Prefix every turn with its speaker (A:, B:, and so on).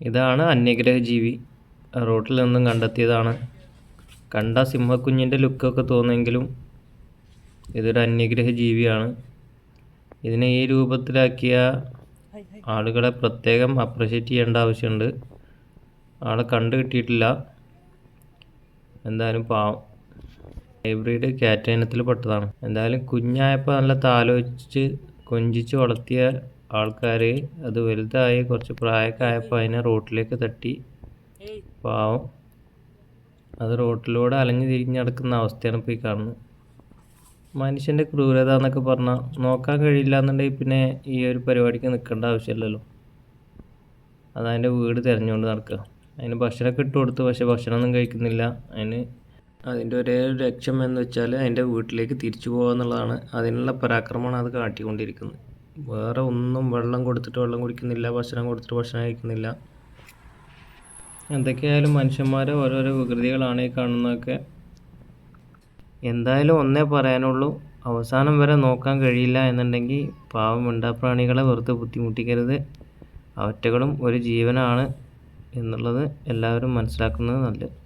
A: ഇതാണ് അന്യഗ്രഹ ജീവി റോട്ടിൽ നിന്നും കണ്ടെത്തിയതാണ്. കണ്ട സിംഹക്കുഞ്ഞിന്റെ ലുക്കൊക്കെ തോന്നുമെങ്കിലും ഇതൊരു അന്യഗ്രഹ ജീവിയാണ് ഇതിനെ ഈ രൂപത്തിലാക്കിയ ആളുകളെ പ്രത്യേകം അപ്രിഷ്യേറ്റ് ചെയ്യേണ്ട ആവശ്യമുണ്ട്. ആളെ കണ്ടു കിട്ടിയിട്ടില്ല. എന്തായാലും പാവം. ഹൈബ്രിഡ് ക്യാറ്റ് ഇനത്തിൽ പെട്ടതാണ്. എന്തായാലും കുഞ്ഞായപ്പോൾ നല്ല താലോചിച്ച് കൊഞ്ചിച്ച് വളർത്തിയ ആൾക്കാർ അത് വലുതായി കുറച്ച് പ്രായമൊക്കെ ആയപ്പോൾ അതിനെ റോട്ടിലേക്ക് തട്ടി. പാവം. അത് റോട്ടിലൂടെ അലഞ്ഞു തിരിഞ്ഞ് നടക്കുന്ന അവസ്ഥയാണ് ഇപ്പോൾ ഈ കാണുന്നത്. മനുഷ്യന്റെ ക്രൂരത എന്നൊക്കെ പറഞ്ഞാൽ നോക്കാൻ കഴിയില്ല എന്നുണ്ടെങ്കിൽ പിന്നെ ഈ ഒരു പരിപാടിക്ക് നിൽക്കേണ്ട ആവശ്യമില്ലല്ലോ. അതതിന്റെ വീട് തിരഞ്ഞുകൊണ്ട് നടക്കുക. അതിന് ഭക്ഷണമൊക്കെ ഇട്ട് കൊടുത്തു പക്ഷേ ഭക്ഷണമൊന്നും കഴിക്കുന്നില്ല. അതിന് അതിന്റെ ഒരേ ലക്ഷ്യം എന്ന് വെച്ചാൽ അതിന്റെ വീട്ടിലേക്ക് തിരിച്ചു പോകുക എന്നുള്ളതാണ്. അതിനുള്ള പരാക്രമമാണ് അത് കാട്ടിക്കൊണ്ടിരിക്കുന്നത്. വേറെ ഒന്നും വെള്ളം കൊടുത്തിട്ട് വെള്ളം കുടിക്കുന്നില്ല ഭക്ഷണം കൊടുത്തിട്ട് ഭക്ഷണം കഴിക്കുന്നില്ല. എന്തൊക്കെയായാലും മനുഷ്യന്മാരെ ഓരോരോ വികൃതികളാണ് ഈ കാണുന്നതൊക്കെ. എന്തായാലും ഒന്നേ പറയാനുള്ളൂ അവസാനം വരെ നോക്കാൻ കഴിയില്ല എന്നുണ്ടെങ്കിൽ പാവം മിണ്ടാപ്രാണികളെ വെറുതെ ബുദ്ധിമുട്ടിക്കരുത്. അവറ്റകളും ഒരു ജീവനാണ് എന്നുള്ളത് എല്ലാവരും മനസ്സിലാക്കുന്നത് നല്ലത്.